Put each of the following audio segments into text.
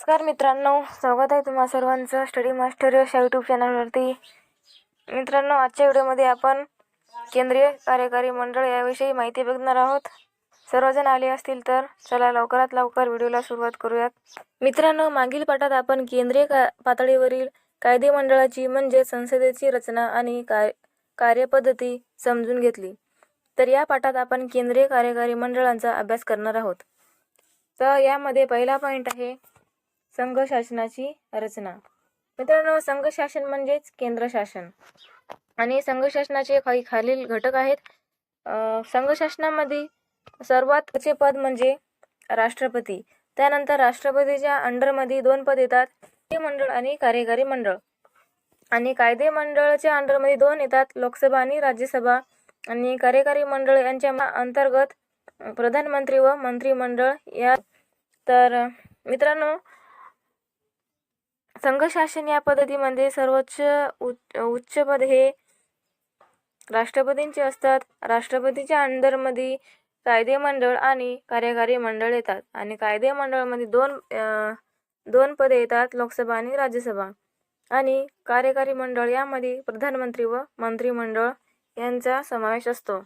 नमस्कार मित्रांनो स्वागत आहे तुम्हा सर्वांचं स्टडी मास्टर या यूट्यूब चॅनलवरती मित्रांनो आजच्या व्हिडिओमध्ये आपण केंद्रीय कार्यकारी मंडळ याविषयी माहिती बघणार आहोत. सर्वजण आले असतील तर चला लवकरात लवकर व्हिडिओला सुरुवात करूयात. मित्रांनो मागील पाठात आपण केंद्रीय का पातळीवरील कायदे मंडळाची म्हणजे संसदेची रचना आणि काय कार्यपद्धती समजून घेतली. तर या पाठात आपण केंद्रीय कार्यकारी मंडळांचा अभ्यास करणार आहोत. तर यामध्ये पहिला पॉईंट आहे संघ शासनाची रचना. मित्रांनो संघ शासन म्हणजेच केंद्र शासन. आणि संघ शासनाचे काही खालील घटक आहेत. संघ शासनामध्ये सर्वात चे पद म्हणजे राष्ट्रपती. त्यानंतर राष्ट्रपतीच्या अंडरमध्ये दोन पद येतात. मंडळ आणि कार्यकारी मंडळ. आणि कायदे मंडळाच्या अंडरमध्ये दोन येतात. लोकसभा आणि राज्यसभा. आणि कार्यकारी मंडळ यांच्या मा- अंतर्गत प्रधानमंत्री व मंत्रिमंडळ या. तर मित्रांनो संघशासन या पद्धतीमध्ये सर्वोच्च उच्च उच्चपद हे राष्ट्रपतींचे असतात. राष्ट्रपतीच्या अंडरमध्ये कायदे मंडळ आणि कार्यकारी मंडळ येतात. आणि कायदे मंडळामध्ये दोन दोन पदे येतात लोकसभा आणि राज्यसभा. आणि कार्यकारी मंडळ यामध्ये प्रधानमंत्री व मंत्रिमंडळ यांचा समावेश असतो.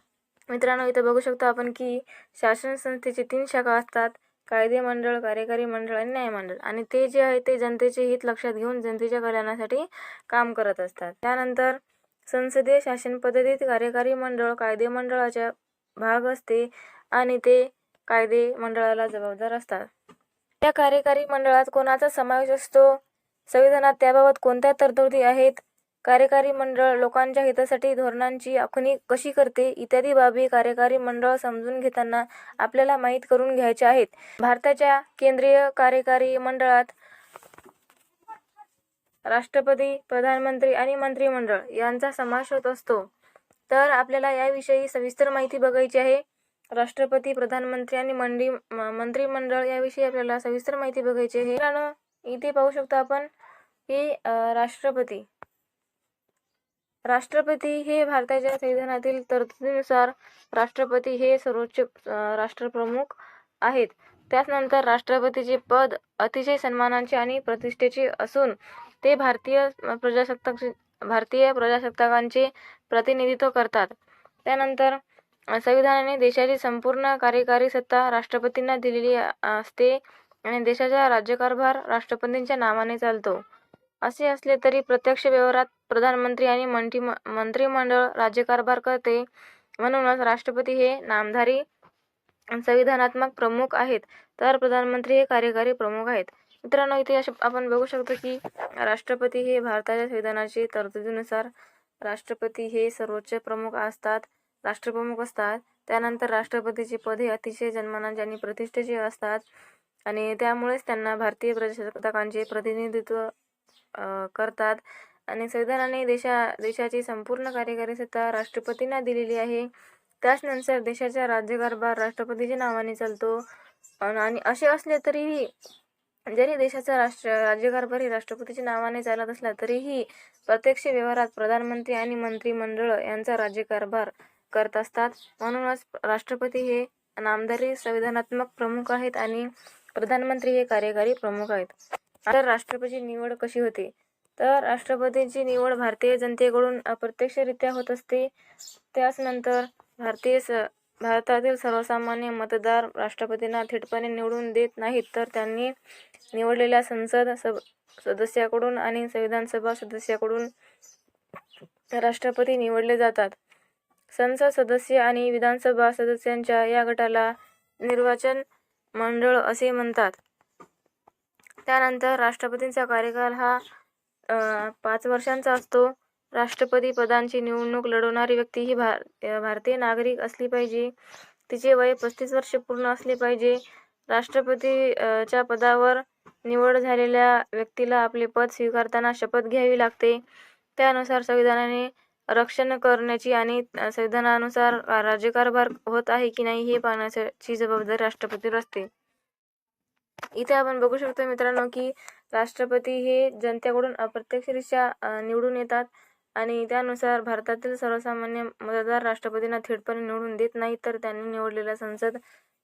मित्रांनो इथं बघू शकतो आपण की शासन संस्थेचे तीन शाखा असतात. कायदे मंडळ कार्यकारी मंडळ आणि न्यायमंडळ आणि ते जे आहे ते जनतेचे हित लक्षात घेऊन जनतेच्या कल्याणासाठी काम करत असतात. त्यानंतर संसदीय शासन पद्धतीत कार्यकारी मंडळ कायदे मंडळाच्या भाग असते आणि ते कायदे मंडळाला जबाबदार असतात. त्या कार्यकारी मंडळात कोणाचा समावेश असतो? संविधानात त्याबाबत कोणत्या तरतुदी आहेत? कार्यकारी मंडळ लोकांच्या हितासाठी धोरणांची आखणी कशी करते इत्यादी बाबी कार्यकारी मंडळ समजून घेताना आपल्याला माहीत करून घ्यायच्या आहेत. भारताच्या केंद्रीय कार्यकारी मंडळात राष्ट्रपती प्रधानमंत्री आणि मंत्रिमंडळ यांचा समावेश होत असतो. तर आपल्याला याविषयी सविस्तर माहिती बघायची आहे. राष्ट्रपती प्रधानमंत्री आणि मंडी म- मंत्रिमंडळ याविषयी आपल्याला सविस्तर माहिती बघायची आहे. मित्रांनो, इथे पाहू शकतो आपण की राष्ट्रपती राष्ट्रपती हे भारताच्या संविधानातील तरतुदीनुसार राष्ट्रपती हे सर्वोच्च राष्ट्रप्रमुख आहेत. त्याचनंतर राष्ट्रपतीचे पद अतिशय सन्मानाचे आणि प्रतिष्ठेचे असून ते भारतीय प्रजासत्ताक भारतीय प्रजासत्ताकांचे प्रतिनिधित्व करतात. त्यानंतर संविधानाने देशाची संपूर्ण कार्यकारी सत्ता राष्ट्रपतींना दिलेली असते आणि देशाचा राज्यकारभार राष्ट्रपतींच्या नावाने चालतो. असे असले तरी प्रत्यक्ष व्यवहारात प्रधानमंत्री आणि मंत्री मंत्रिमंडळ राज्यकारभार करते म्हणूनच राष्ट्रपती हे नामधारी संविधानात्मक प्रमुख आहेत. तर प्रधानमंत्री हे कार्यकारी प्रमुख आहेत. मित्रांनो इथे असे आपण बघू शकतो की राष्ट्रपती हे भारताच्या संविधानाचे तरतुदीनुसार राष्ट्रपती हे सर्वोच्च प्रमुख असतात राष्ट्रप्रमुख असतात. त्यानंतर राष्ट्रपतीचे पद हे अतिशय जन्मनाचे आणि प्रतिष्ठेचे असतात आणि त्यामुळेच त्यांना भारतीय प्रजासत्ताकांचे प्रतिनिधित्व करतात. आणि संविधानाने देशा देशाची संपूर्ण कार्यकारी सत्ता राष्ट्रपतींना दिलेली आहे. त्याचनंतर देशाचा राज्यकारभार राष्ट्रपतीच्या नावाने चालतो. आणि असे असले तरीही जरी देशाचा राष्ट्र राज्यकारभार ही राष्ट्रपतीच्या नावाने चालत असला तरीही प्रत्यक्ष व्यवहारात प्रधानमंत्री आणि मंत्रिमंडळ यांचा राज्यकारभार करत असतात. म्हणूनच राष्ट्रपती हे नामधारी संविधानात्मक प्रमुख आहेत आणि प्रधानमंत्री हे कार्यकारी प्रमुख आहेत. तर राष्ट्रपतीची निवड कशी होते? तर राष्ट्रपतींची निवड भारतीय जनतेकडून अप्रत्यक्षरित्या होत असते. त्याचनंतर भारतीय स भारतातील सर्वसामान्य मतदार राष्ट्रपतींना थेटपणे निवडून देत नाहीत तर त्यांनी निवडलेल्या संसद सब सदस्याकडून आणि संविधानसभा सदस्याकडून राष्ट्रपती निवडले जातात. संसद सदस्य आणि विधानसभा सदस्यांच्या या गटाला निर्वाचन मंडळ असे म्हणतात. त्यानंतर राष्ट्रपतींचा कार्यकाल हा पाच वर्षांचा असतो. राष्ट्रपती पदांची निवडणूक लढवणारी व्यक्ती ही भार भारतीय नागरिक असली पाहिजे. तिचे वय पस्तीस वर्ष पूर्ण असले पाहिजे. राष्ट्रपती च्या पदावर निवड झालेल्या व्यक्तीला आपले पद स्वीकारताना शपथ घ्यावी लागते. त्यानुसार संविधानाने रक्षण करण्याची आणि संविधानानुसार राज्यकारभार होत आहे की नाही हे पाहण्याची जबाबदारी राष्ट्रपतीवर असते. इथे आपण बघू शकतो मित्रांनो की राष्ट्रपती हे जनतेकडून अप्रत्यक्षरित्या निवडून येतात. आणि त्यानुसार भारतातील सर्वसामान्य मतदार राष्ट्रपतींना थेटपणे निवडून देत नाहीत तर त्यांनी निवडलेल्या संसद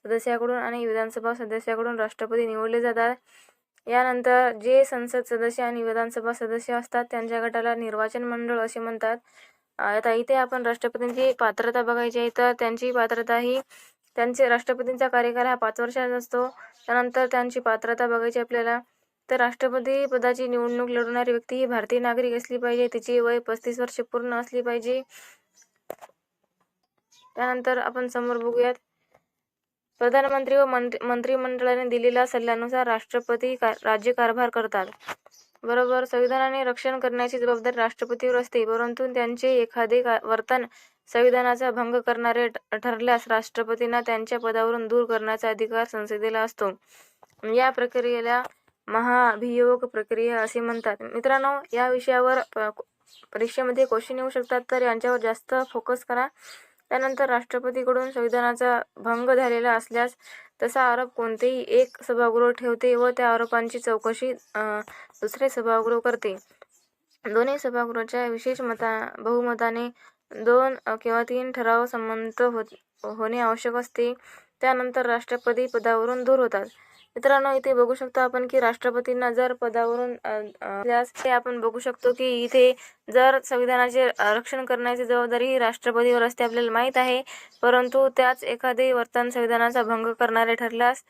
सदस्याकडून आणि विधानसभा सदस्याकडून राष्ट्रपती निवडले जातात. यानंतर जे संसद सदस्य आणि विधानसभा सदस्य असतात त्यांच्या गटाला निर्वाचन मंडळ असे म्हणतात. आता इथे आपण राष्ट्रपतींची पात्रता बघायची आहे तर त्यांची पात्रता ही त्यांचे राष्ट्रपतींचा कार्यकाळ हा पाच वर्षाचा असतो. त्यानंतर त्यांची पात्रता बघायची आपल्याला तर राष्ट्रपती पदाची निवडणूक लढवणारी व्यक्ती ही भारतीय नागरिक असली पाहिजे तिची वय पस्तीस वर्षे पूर्ण असली पाहिजे. त्यानंतर आपण समोर बघूयात प्रधानमंत्री व मंत्री मंत्रिमंडळाने दिलेल्या सल्ल्यानुसार राष्ट्रपती राज्यकारभार करतात. बरोबर संविधानाने रक्षण करण्याची जबाबदारी राष्ट्रपतीवर असते परंतु त्यांचे एखादे वर्तन संविधानाचा भंग करणारे ठ- ठरल्यास राष्ट्रपतींना त्यांच्या पदावरून दूर करण्याचा अधिकार संसदेला असतो. या प्रक्रियेला महाभियोग प्रक्रिया असे म्हणतात. मित्रांनो या विषयावर परीक्षेमध्ये क्वेश्चन येऊ शकतात तर यांच्यावर जास्त फोकस करा. त्यानंतर राष्ट्रपतीकडून संविधानाचा भंग झालेला असल्यास तसा आरोप कोणतेही एक सभागृह ठेवते व त्या आरोपांची चौकशी दुसरे सभागृह करते. दोन्ही सभागृहाच्या विशेष मता बहुमताने दोन किंवा तीन ठराव संमत होत होणे आवश्यक असते. त्यानंतर राष्ट्रपती पदावरून दूर होतात. मित्रांनो इथे बघू शकतो आपण की राष्ट्रपतींना जर पदावरून ते आपण बघू शकतो की इथे जर संविधानाचे रक्षण करण्याची जबाबदारी ही राष्ट्रपतीवर असते आपल्याला माहीत आहे. परंतु त्याच एखादे वर्तन संविधानाचा भंग करणारे ठरल्यास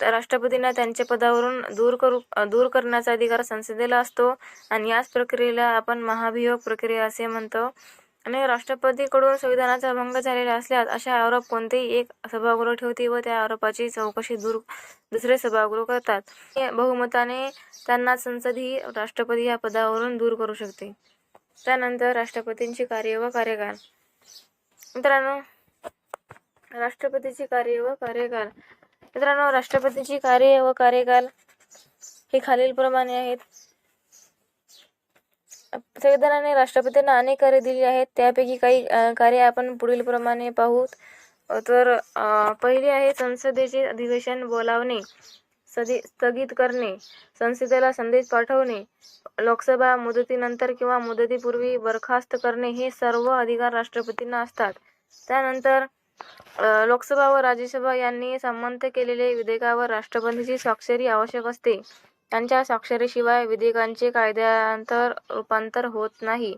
तर राष्ट्रपतींना त्यांच्या पदावरून दूर करू दूर करण्याचा अधिकार संसदेला असतो. आणि याच प्रक्रियेला आपण महाभियोग प्रक्रिया असे म्हणतो. आणि राष्ट्रपतीकडून संविधानाचा भंग झालेला असल्यास अशा आरोप कोणतेही एक सभागृह ठेवते व त्या आरोपाची चौकशी दूर दुसरे सभागृह करतात. हे बहुमताने त्यांना संसद ही राष्ट्रपती या पदावरून दूर करू शकते. त्यानंतर राष्ट्रपतींची कार्य व कार्यकाल. मित्रांनो राष्ट्रपतीची कार्य व कार्यकाल. मित्रांनो राष्ट्रपतीची कार्य व कार्यकाल हे खालीलप्रमाणे आहेत. संविधानाने राष्ट्रपतींना अनेक कार्य दिली आहेत. त्यापैकी काही कार्य आपण पुढील प्रमाणे पाहू तर पहिले पहिली आहे संसदेचे अधिवेशन बोलावणे सदी स्थगित करणे संसदेला संदेश पाठवणे लोकसभा मुदतीनंतर किंवा मुदतीपूर्वी बरखास्त करणे हे सर्व अधिकार राष्ट्रपतींना असतात. त्यानंतर लोकसभा व राज्यसभा यांनी संमत केलेले विधेयकावर राष्ट्रपतीची स्वाक्षरी आवश्यक असते. त्यांच्या स्वाक्षरीशिवाय विधेयकांचे कायद्यांतर रूपांतर होत नाही.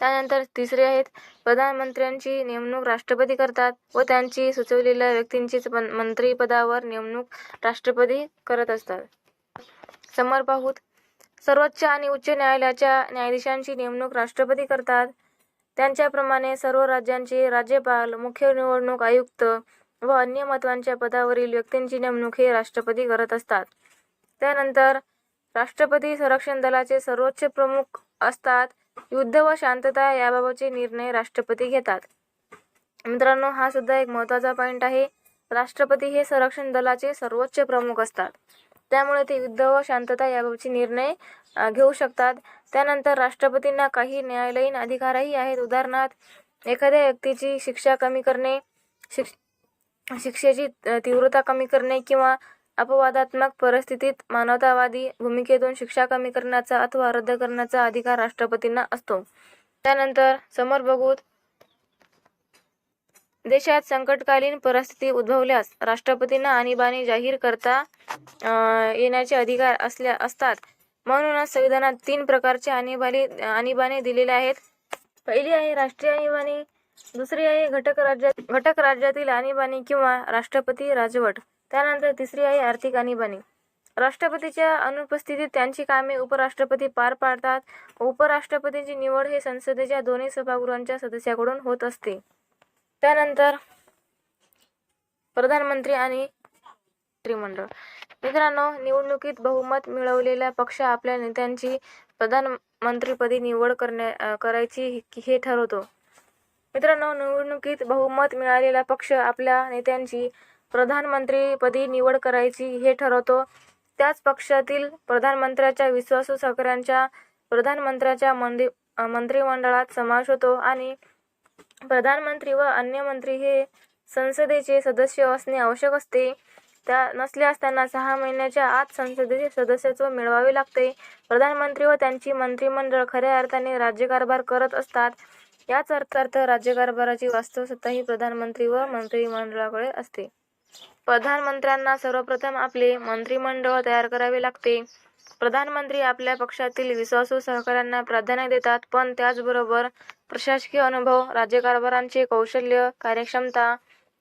त्यानंतर तिसरे आहेत प्रधानमंत्र्यांची नेमणूक राष्ट्रपती करतात व त्यांची सुचवलेल्या व्यक्तींचीच मंत्रीपदावर नेमणूक राष्ट्रपती करत असतात. समोर पाहूत सर्वोच्च आणि उच्च न्यायालयाच्या न्यायाधीशांची नेमणूक राष्ट्रपती करतात. त्यांच्याप्रमाणे सर्व राज्यांचे राज्यपाल मुख्य निवडणूक आयुक्त व अन्य महत्त्वांच्या पदावरील व्यक्तींची नेमणूक हे राष्ट्रपती करत असतात. त्यानंतर राष्ट्रपती संरक्षण दलाचे सर्वोच्च प्रमुख असतात. युद्ध व शांतता याबाबतचे निर्णय राष्ट्रपती घेतात. मित्रांनो हा सुद्धा एक महत्त्वाचा पॉईंट आहे. राष्ट्रपती हे संरक्षण दलाचे सर्वोच्च प्रमुख असतात. त्यामुळे ते युद्ध व शांतता याबाबतचे निर्णय घेऊ शकतात. त्यानंतर राष्ट्रपतींना काही न्यायालयीन अधिकारही आहेत. उदाहरणार्थ एखाद्या व्यक्तीची शिक्षा कमी करणे शिक्ष शिक्षेची तीव्रता कमी करणे किंवा अपवादात्मक परिस्थितीत मानवतावादी भूमिकेतून शिक्षा कमी करण्याचा अथवा रद्द करण्याचा अधिकार राष्ट्रपतींना असतो. त्यानंतर समोर बघूत देशात संकटकालीन परिस्थिती उद्भवल्यास राष्ट्रपतींना आणीबाणी जाहीर करता येण्याचे अधिकार असल्या असतात. म्हणूनच संविधानात तीन प्रकारचे आणीबाणी आणीबाणी दिलेले आहेत. पहिली आहे राष्ट्रीय आणीबाणी दुसरी आहे घटक राज्यात घटक राज्यातील आणीबाणी किंवा राष्ट्रपती राजवट. त्यानंतर तिसरी आहे आर्थिक आणीबाणी राष्ट्रपतीच्या अनुपस्थितीत त्यांची कामे उपराष्ट्रपती पार पाडतात. उपराष्ट्रपतीची निवड हे संसदेच्या दोन्ही सभागृहांच्या सदस्याकडून होत असते. त्यानंतर प्रधानमंत्री आणि मंत्रिमंडळ. मित्रांनो निवडणुकीत बहुमत मिळवलेला पक्ष आपल्या नेत्यांची प्रधानमंत्रीपदी निवड करण्या करायची हे- हे ठरवतो. मित्रांनो निवडणुकीत बहुमत मिळालेला पक्ष आपल्या नेत्यांची प्रधानमंत्रीपदी निवड करायची हे ठरवतो. त्याच पक्षातील प्रधानमंत्र्याच्या विश्वासू सहकाऱ्यांच्या प्रधानमंत्र्याच्या मंत्री मंत्रिमंडळात समावेश होतो आणि प्रधानमंत्री व अन्य मंत्री हे संसदेचे सदस्य असणे आवश्यक असते. त्या नसल्यास त्यांना सहा महिन्याच्या आत संसदेचे सदस्यत्व मिळवावे लागते. प्रधानमंत्री व त्यांची मंत्रिमंडळ खऱ्या अर्थाने राज्यकारभार करत असतात. याच अर्थ अर्थ राज्यकारभाराची वास्तवसत्ता ही प्रधानमंत्री व मंत्रिमंडळाकडे असते. प्रधानमंत्र्यांना सर्वप्रथम आपले मंत्रिमंडळ तयार करावे लागते. प्रधानमंत्री आपल्या पक्षातील विश्वासू सहकाऱ्यांना प्राधान्य देतात पण त्याचबरोबर प्रशासकीय अनुभव राज्यकारभारांचे कौशल्य कार्यक्षमता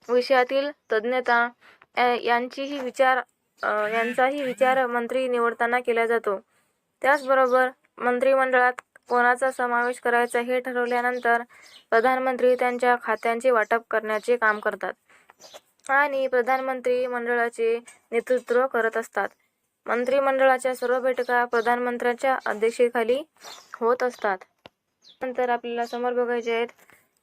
विषयातील तज्ज्ञता यांचीही विचार यांचाही विचार मंत्री निवडताना केला जातो. त्याचबरोबर मंत्रिमंडळात कोणाचा समावेश करायचा हे ठरवल्यानंतर प्रधानमंत्री त्यांच्या खात्यांचे वाटप करण्याचे काम करतात. आणि प्रधानमंत्री मंडळाचे नेतृत्व करत असतात. मंत्रिमंडळाच्या सर्व बैठका प्रधानमंत्र्यांच्या अध्यक्षतेखाली होत असतात. नंतर आपल्याला समोर बघायचे आहेत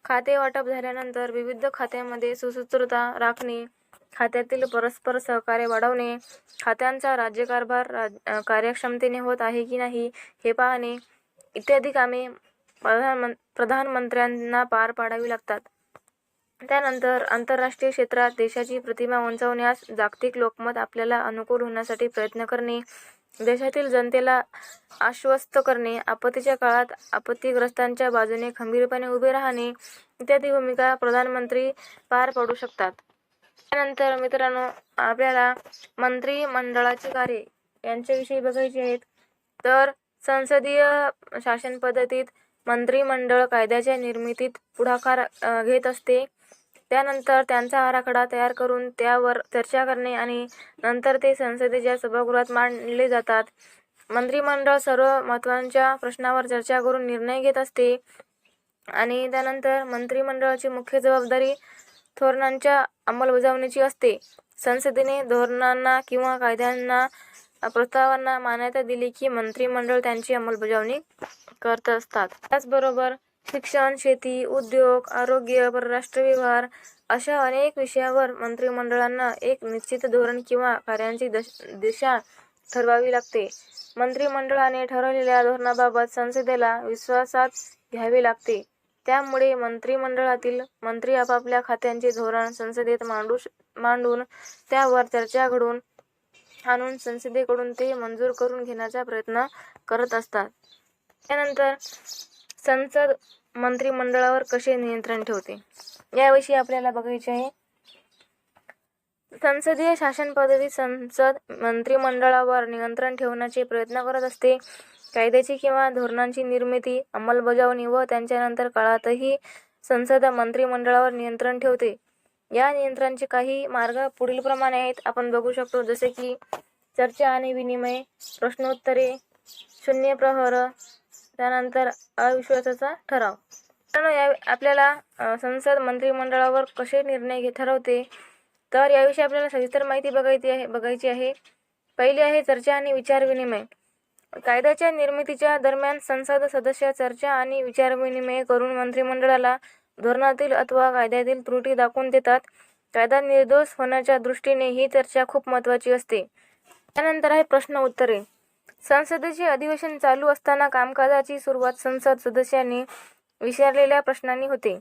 खाते वाटप झाल्यानंतर विविध खात्यांमध्ये सुसूत्रता राखणे खात्यातील परस्पर सहकार्य वाढवणे खात्यांचा राज्यकारभार राज कार्यक्षमतेने होत आहे की नाही हे पाहणे इत्यादी कामे प्रधानमं प्रधानमंत्र्यांना पार पाडावी लागतात. त्यानंतर आंतरराष्ट्रीय क्षेत्रात देशाची प्रतिमा उंचावण्यास जागतिक लोकमत आपल्याला अनुकूल होण्यासाठी प्रयत्न करणे देशातील जनतेला आश्वस्त करणे आपत्तीच्या काळात आपत्तीग्रस्तांच्या बाजूने खंबीरपणे उभे राहणे इत्यादी भूमिका प्रधानमंत्री पार पाडू शकतात. त्यानंतर मित्रांनो आपल्याला मंत्रिमंडळाचे कार्य यांच्याविषयी बघायचे आहेत. तर संसदीय शासन पद्धतीत मंत्रिमंडळ कायद्याच्या निर्मितीत पुढाकार घेत असते. त्यानंतर त्यांचा आराखडा तयार करून त्यावर चर्चा करणे आणि नंतर ते संसदेच्या सभागृहात मांडले जातात. मंत्रिमंडळ सर्व महत्त्वांच्या प्रश्नावर चर्चा करून निर्णय घेत असते आणि त्यानंतर मंत्रिमंडळाची मुख्य जबाबदारी धोरणांच्या अंमलबजावणीची असते. संसदेने धोरणांना किंवा कायद्यांना प्रस्तावांना मान्यता दिली की मंत्रिमंडळ त्यांची अंमलबजावणी करत असतात. त्याचबरोबर शिक्षण शेती उद्योग आरोग्य परराष्ट्र व्यवहार अशा अनेक विषयावर मंत्रिमंडळांना एक निश्चित धोरण किंवा कार्यांची दश दिशा ठरवावी लागते. मंत्रिमंडळाने ठरवलेल्या धोरणाबाबत संसदेला विश्वासात घ्यावे लागते. त्यामुळे मंत्रिमंडळातील मंत्री आपापल्या खात्यांचे धोरण संसदेत मांडू मांडून त्यावर चर्चा घडून आणून संसदेकडून ते मंजूर करून घेण्याचा प्रयत्न करत असतात. त्यानंतर संसद मंत्रिमंडळावर कसे नियंत्रण ठेवते? याविषयी आपल्याला बघायचे आहे. संसदीय शासन पद्धतीत संसद मंत्रिमंडळावर नियंत्रण ठेवण्याचे प्रयत्न करत असते. कायद्याची किंवा धोरणांची निर्मिती अंमलबजावणी व त्यांच्यानंतर काळातही संसद मंत्रिमंडळावर नियंत्रण ठेवते. या नियंत्रणाचे काही मार्ग पुढीलप्रमाणे आहेत. आपण बघू शकतो जसे की चर्चा आणि विनिमय प्रश्नोत्तरे शून्य प्रहर त्यानंतर अविश्वासाचा ठराव. मित्रांनो, या आपल्याला संसद मंत्रिमंडळावर कसे निर्णय घे ठरवते? तर याविषयी आपल्याला सविस्तर माहिती बघायची आहे बघायची आहे. पहिली आहे चर्चा आणि विचारविनिमय कायद्याच्या निर्मितीच्या दरम्यान संसद सदस्य चर्चा आणि विचारविनिमय करून मंत्रिमंडळाला धोरणातील अथवा कायद्यातील त्रुटी दाखवून देतात. कायदा निर्दोष होण्याच्या दृष्टीने ही चर्चा खूप महत्त्वाची असते. त्यानंतर आहे प्रश्न उत्तरे. संसदेचे अधिवेशन चालू असताना कामकाजाची सुरुवात संसद सदस्यांनी विचारलेल्या प्रश्नांनी होते.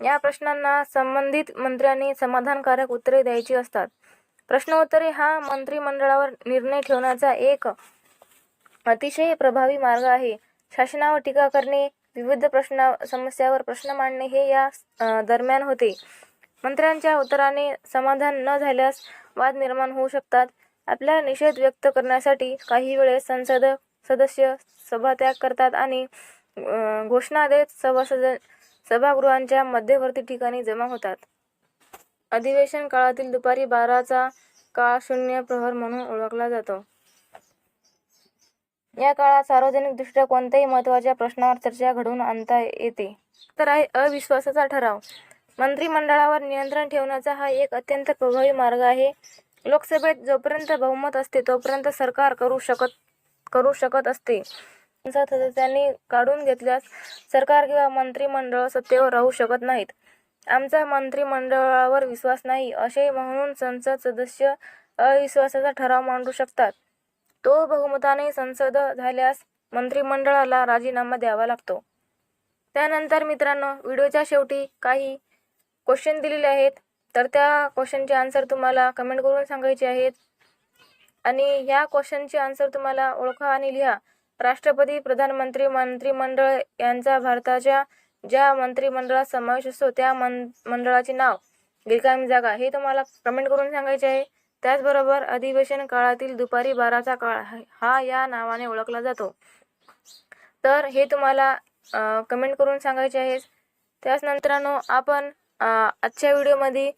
या प्रश्नांना संबंधित मंत्र्यांनी समाधानकारक उत्तरे द्यायची असतात. प्रश्नोत्तरे हा मंत्रिमंडळावर निर्णय ठेवण्याचा एक अतिशय प्रभावी मार्ग आहे. शासनावर टीका करणे विविध प्रश्न समस्यावर प्रश्न मांडणे हे या दरम्यान होते. मंत्र्यांच्या उत्तराने समाधान न झाल्यास वाद निर्माण होऊ शकतात. आपला निषेध व्यक्त करण्यासाठी काही वेळेस संसद सदस्य सभात्याग करतात आणि घोषणा देत सभासद सभागृहांच्या मध्यवर्ती ठिकाणी जमा होतात. अधिवेशन काळातील दुपारी बाराचा काळ शून्य प्रहर म्हणून ओळखला जातो. या काळात सार्वजनिकदृष्ट्या कोणत्याही महत्त्वाच्या प्रश्नावर चर्चा घडवून आणता येते. तर आहे अविश्वासाचा ठराव. मंत्रिमंडळावर नियंत्रण ठेवण्याचा हा एक अत्यंत प्रभावी मार्ग आहे. लोकसभेत जोपर्यंत बहुमत असते तोपर्यंत सरकार करू शकत करू शकत असते. त्यांनी काढून घेतल्यास सरकार किंवा मंत्रिमंडळ सत्तेवर राहू शकत नाहीत. आमचा मंत्रिमंडळावर विश्वास नाही असे म्हणून संसद सदस्य अविश्वासाचा ठराव मांडू शकतात. तो बहुमताने संसद झाल्यास मंत्रिमंडळाला राजीनामा द्यावा लागतो. त्यानंतर मित्रांनो व्हिडिओच्या शेवटी काही क्वेश्चन दिलेले आहेत. तर त्या क्वेश्चनचे आन्सर तुम्हाला कमेंट करून सांगायचे आहेत. आणि ह्या क्वेश्चनचे आन्सर तुम्हाला ओळखा आणि लिहा. राष्ट्रपती प्रधानमंत्री मंत्रिमंडळ यांचा भारताच्या ज्या मंत्रिमंडळात समावेश असतो त्या मन मंडळाचे नाव रिकामी जागा हे तुम्हाला कमेंट करून सांगायचे आहे. त्याचबरोबर अधिवेशन काळातील दुपारी बाराचा काळ हा- हा या नावाने ओळखला जातो. तर हे तुम्हाला कमेंट करून सांगायचे आहे त्याच नंतरानं आपण आजच्या व्हिडिओमध्ये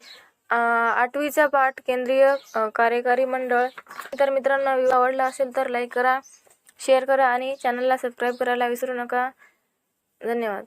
आठवीचा पाठ केंद्रीय कार्यकारी मंडळ. तर मित्रांनो व्हिडिओ आवडला असेल तर लाईक करा शेअर करा आणि चॅनलला सबस्क्राईब करायला विसरू नका. धन्यवाद.